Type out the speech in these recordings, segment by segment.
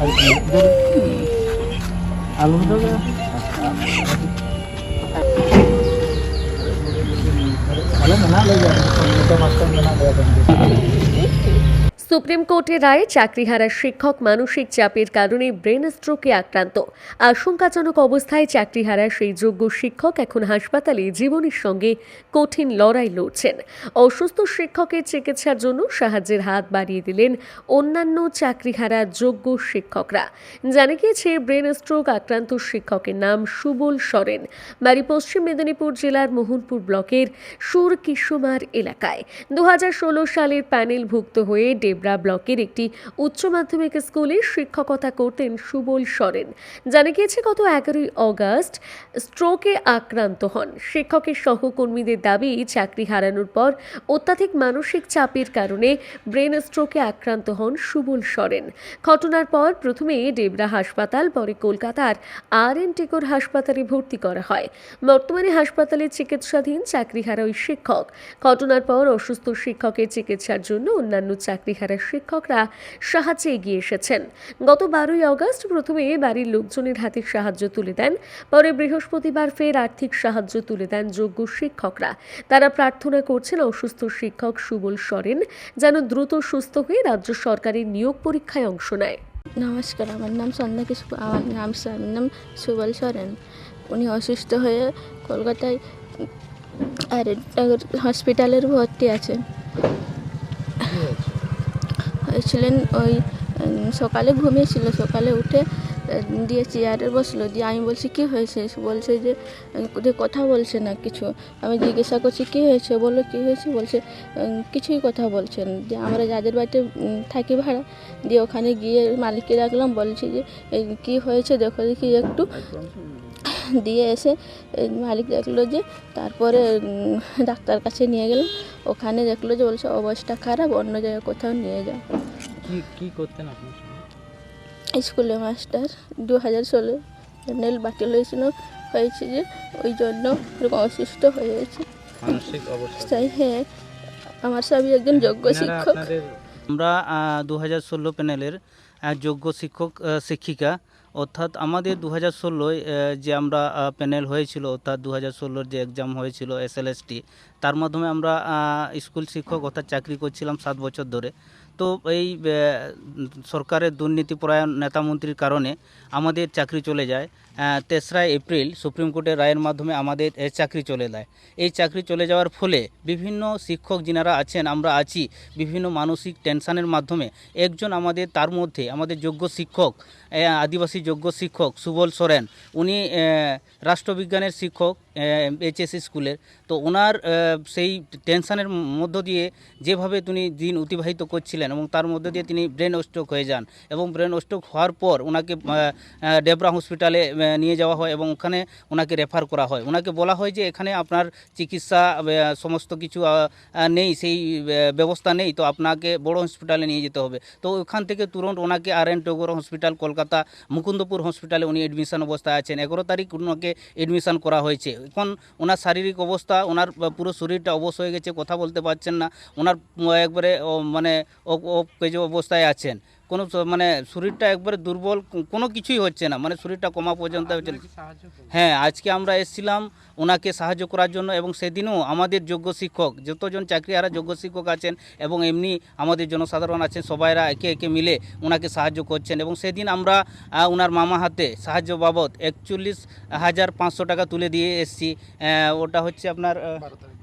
¿Qué es lo que se llama? Supreme কোর্টের রায়ে চাকরিহারা শিক্ষক মানসিক চাপের কারণে ব্রেন স্ট্রোকে আক্রান্ত। আশঙ্কাজনক অবস্থায় চাকরিহারা সেই যোগ্য শিক্ষক এখন হাসপাতালে জীবনের সঙ্গে কঠিন লড়াই লড়ছেন। অসুস্থ শিক্ষকের চিকিৎসার জন্য সাহায্যের হাত বাড়িয়ে দিলেন অন্যান্য চাকরিহারা যোগ্য শিক্ষকরা। জানা গিয়েছে, ব্রেন স্ট্রোক আক্রান্ত শিক্ষকের নাম সুবল সরেন। বাড়ি পশ্চিম মেদিনীপুর জেলার মোহনপুর ব্লকের সুর কিশোমার এলাকায়। দু হাজার ষোলো সালের প্যানেলভুক্ত হয়ে ডেবরা ব্লকের একটি উচ্চ মাধ্যমিক স্কুলে শিক্ষকতা করতেন সুবল সরেন। জানা গিয়েছে, গত এগারোই অগস্ট স্ট্রোকে আক্রান্ত হন। শিক্ষকের সহকর্মীদের দাবি, চাকরি হারানোর পর অত্যাধিক মানসিক চাপের কারণে ব্রেন স্ট্রোকে আক্রান্ত হন সুবল সরেন। ঘটনার পর প্রথমে ডেবরা হাসপাতাল, পরে কলকাতার আর এন টেকর হাসপাতালে ভর্তি করা হয়। বর্তমানে হাসপাতালে চিকিৎসাধীন চাকরিহারা ওই শিক্ষক। ঘটনার পর অসুস্থ শিক্ষকের চিকিৎসার জন্য অন্যান্য চাকরিহারা শিক্ষকরা সাহায্যে এগিয়ে এসেছেন। গত বারোই আগস্ট প্রথমে বাড়ির লোকজনের হাতে সাহায্য তুলে দেন। পরে বৃহস্পতিবার ফের আর্থিক সাহায্য তুলে দেন যোগ্য শিক্ষকরা। তারা প্রার্থনা করছেন অসুস্থ শিক্ষক সুবল সরেন যেন দ্রুত সুস্থ হয়ে রাজ্য সরকারের নিয়োগ পরীক্ষায় অংশ নেয়। নমস্কার, আমার নাম সন্ধ্যা কিশোর আমার নাম স্বামীর নাম সুবল সরেন। উনি অসুস্থ হয়ে কলকাতায় আর হসপিটালের ভর্তি আছেন। হয়েছিলেন ওই সকালে ঘুমিয়েছিল, সকালে উঠে দিয়ে চেয়ারে বসল, দিয়ে আমি বলছি, কি হয়েছে? বলছে যে কথা বলছে না কিছু। আমি জিজ্ঞাসা করছি, কি হয়েছে? বলল, কি হয়েছে? বলছে কিছুই কথা বলছেন যে আমরা যাদের বাড়িতে থাকি ভাড়া, দিয়ে ওখানে গিয়ে মালিককে ডাকলাম, বলছি যে কী হয়েছে দেখো দেখি একটু। দিয়ে এসে মালিক দেখল যে, তারপরে ডাক্তার কাছে নিয়ে গেলাম ওখানে দেখল যে বলছে, অবস্থা খারাপ, অন্য জায়গায় কোথাও নিয়ে যাও। কি কি করতেন আপনি স্কুলে মাস্টার দু হাজার ষোলো নেল বাতিল হয়েছিল হয়েছে যে ওই জন্য এরকম অসুস্থ হয়ে গেছে। তাই হ্যাঁ আমার স্বামী একজন যোগ্য শিক্ষক। আমরা দু হাজার ষোলো প্যানেলের যোগ্য শিক্ষক শিক্ষিকা অর্থাৎ আমাদের দু হাজার ষোলোয় যে আমরা প্যানেল হয়েছিল অর্থাৎ দু হাজার ষোলোর যে এক্সাম হয়েছিল এসএলএসটি তার মাধ্যমে আমরা স্কুল শিক্ষক অর্থাৎ চাকরি করছিলাম সাত বছর ধরে। তো এই সরকারের দুর্নীতিপরায়ণ নেতামন্ত্রীর কারণে আমাদের চাকরি চলে যায়। তেসরা এপ্রিল সুপ্রিম কোর্টের রায়ের মাধ্যমে আমাদের চাকরি চলে যায়। এই চাকরি চলে যাওয়ার ফলে বিভিন্ন শিক্ষক যিনারা আছেন, আমরা আছি, বিভিন্ন মানসিক টেনশানের মাধ্যমে একজন আমাদের, তার মধ্যে আমাদের যোগ্য শিক্ষক আদিবাসী যোগ্য শিক্ষক সুবল সোরেন, উনি রাষ্ট্রবিজ্ঞানের শিক্ষক এইচএসসি স্কুলের। তো ওনার সেই টেনশানের মধ্য দিয়ে যেভাবে তিনি দিন অতিবাহিত করছিলেন এবং তার মধ্যে দিয়ে তিনি ব্রেন স্ট্রোক হয়ে যান এবং ব্রেন স্ট্রোক হওয়ার পর ওনাকে ডেবরা হসপিটালে নিয়ে যাওয়া হয় এবং ওখানে ওনাকে রেফার করা হয়। ওনাকে বলা হয় যে এখানে আপনার চিকিৎসা সমস্ত কিছু নেই, সেই ব্যবস্থা নেই, তো আপনাকে বড় হসপিটালে নিয়ে যেতে হবে। তো ওখান থেকে তুরন্ত ওনাকে R N Tagore hospital, Kolkata, Mukundapur হসপিটালে উনি এডমিশন অবস্থায় আছেন। এগারো তারিখ ওনাকে এডমিশন করা হয়েছে। এখন ওনার শারীরিক অবস্থা, ওনার পুরো শরীরটা অবশ হয়ে গেছে, কথা বলতে পারছেন না। ওনার একবারে মানে ও অবস্থায় আছেন। কোনো মানে শরীরটা একবারে দুর্বল কোনো কিছুই হচ্ছে না। মানে শরীরটা কমা পর্যন্ত চলছে হ্যাঁ আজকে আমরা এসেছিলাম ওনাকে সাহায্য করার জন্য এবং সেদিনও আমাদের যোগ্য শিক্ষক যতজন চাকরিহারা যোগ্য শিক্ষক আছেন এবং এমনি আমাদের জনসাধারণ আছেন সবাইরা একে একে মিলে ওনাকে সাহায্য করছেন এবং সেদিন আমরা ওনার মামা হাতে সাহায্য বাবদ একচল্লিশ হাজার পাঁচশো টাকা তুলে দিয়ে এসেছি। ওটা হচ্ছে আপনার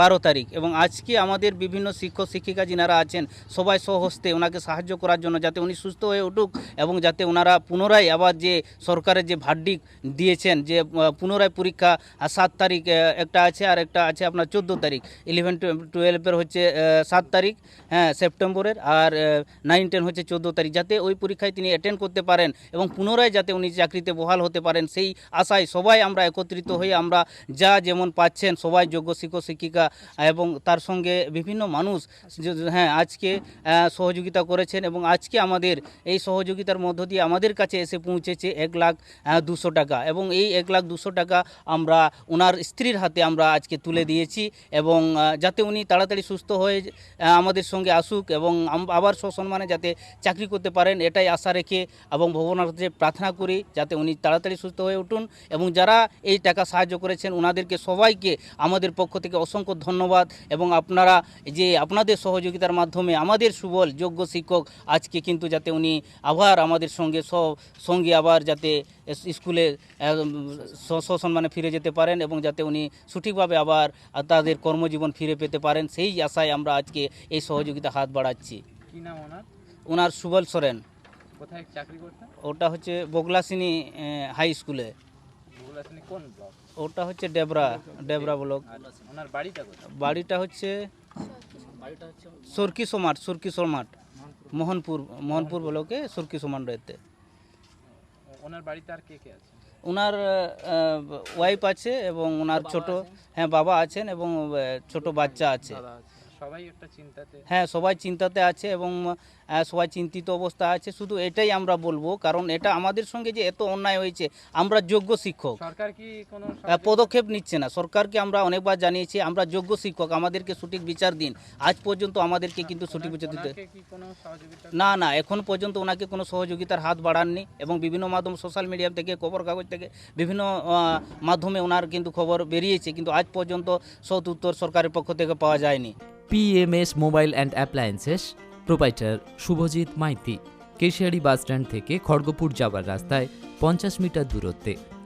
বারো তারিখ। এবং আজকে আমাদের বিভিন্ন শিক্ষক শিক্ষিকা যিনারা আছেন সবাই স্বহস্তে ওনাকে সাহায্য করার জন্য যাতে উনি সুস্থ হয়ে উঠুক এবং যাতে ওনারা পুনরায় আবার যে সরকারের যে ভার্ডিক দিয়েছেন যে পুনরায় পরীক্ষা সাত তারিখ একটা আছে আর একটা আছে আপনার চোদ্দ তারিখ। ইলেভেন টুয়েলভের হচ্ছে সাত তারিখ হ্যাঁ সেপ্টেম্বরের আর নাইন টেন হচ্ছে চোদ্দ তারিখ। যাতে ওই পরীক্ষায় তিনি অ্যাটেন্ড করতে পারেন এবং পুনরায় যাতে উনি চাকরিতে বহাল হতে পারেন, সেই আশায় সবাই আমরা একত্রিত হয়ে আমরা যা যেমন পাচ্ছেন, সবাই যোগ্য শিক্ষক, শিক্ষিকা এবং তার সঙ্গে বিভিন্ন মানুষ হ্যাঁ আজকে সহযোগিতা করেছেন এবং আজকে আমাদের এই সহযোগিতার মধ্য দিয়ে আমাদের কাছে এসে পৌঁছেছে এক লাখ দুশো টাকা। এবং এই এক লাখ, দুশো টাকা আমরা ওনার স্ত্রীর হাতে আমরা আজকে তুলে দিয়েছি এবং যাতে উনি তাড়াতাড়ি সুস্থ হয়ে আমাদের সঙ্গে আসুক এবং আবার সসম্মানে যাতে চাকরি করতে পারেন, এটাই আশা রেখে এবং ভগবানের প্রার্থনা করি যাতে উনি তাড়াতাড়ি সুস্থ হয়ে উঠুন এবং যারা এই টাকা সাহায্য করেছেন ওনাদেরকে সবাইকে আমাদের পক্ষ থেকে অসংখ্য ধন্যবাদ এবং আপনারা যে আপনাদের সহযোগিতার মাধ্যমে আমাদের সুবল, যোগ্য শিক্ষক আজকে কিন্তু যাতে উনি আবার আমাদের সঙ্গে স- সঙ্গে আবার যাতে স্কুলে সসম্মানে ফিরে যেতে পারেন এবং যাতে উনি সঠিকভাবে আবার তাদের কর্মজীবন ফিরে পেতে পারেন সেই আশায় আমরা আজকে এই সহযোগিতা হাত বাড়াচ্ছি। ওনার? ওনার সুবল সোরেন। কোথায় চাকরি করতেন? ওটা হচ্ছে বগলাসিনী হাই স্কুলে। কোন ব্লক? ওটা হচ্ছে ডেবরা ডেবরা ব্লক। ওনার বাড়িটা বাড়িটা হচ্ছে সুরকি সোমাট সুরকি সোমাট। মোহনপুর মোহনপুর ব্লকে সুরকি সুমান রয়েতে। ওনার বাড়িতে আর কে কে আছে? ওনার ওয়াইফ আছে এবং ওনার ছোট হ্যাঁ বাবা আছেন এবং ছোট বাচ্চা আছে। সবাই একটা চিন্তাতে হ্যাঁ সবাই চিন্তাতে আছে এবং সবাই চিন্তিত অবস্থা আছে। শুধু এটাই আমরা বলব কারণ এটা আমাদের সঙ্গে যে এত অন্যায় হয়েছে আমরা যোগ্য শিক্ষক। সরকার কি কোনো পদক্ষেপ নিচ্ছে না। সরকারকে আমরা অনেকবার জানিয়েছি আমরা যোগ্য শিক্ষক আমাদেরকে সঠিক বিচার দিন। আজ পর্যন্ত আমাদেরকে কিন্তু সঠিক বিচার দিতে না না এখন পর্যন্ত ওনাকে কোনো সহযোগিতার হাত বাড়াননি এবং বিভিন্ন মাধ্যম সোশ্যাল মিডিয়া থেকে খবর কাগজ থেকে বিভিন্ন মাধ্যমে ওনার কিন্তু খবর বেরিয়েছে। কিন্তু আজ পর্যন্ত সৎ উত্তর সরকারের পক্ষ থেকে পাওয়া যায়নি। PMS mobile and appliances proprietor Shubhajit Maiti Keshiary bus stand থেকে খড়গপুর যাওয়ার রাস্তায় পঞ্চাশ মিটার দূরত্বে।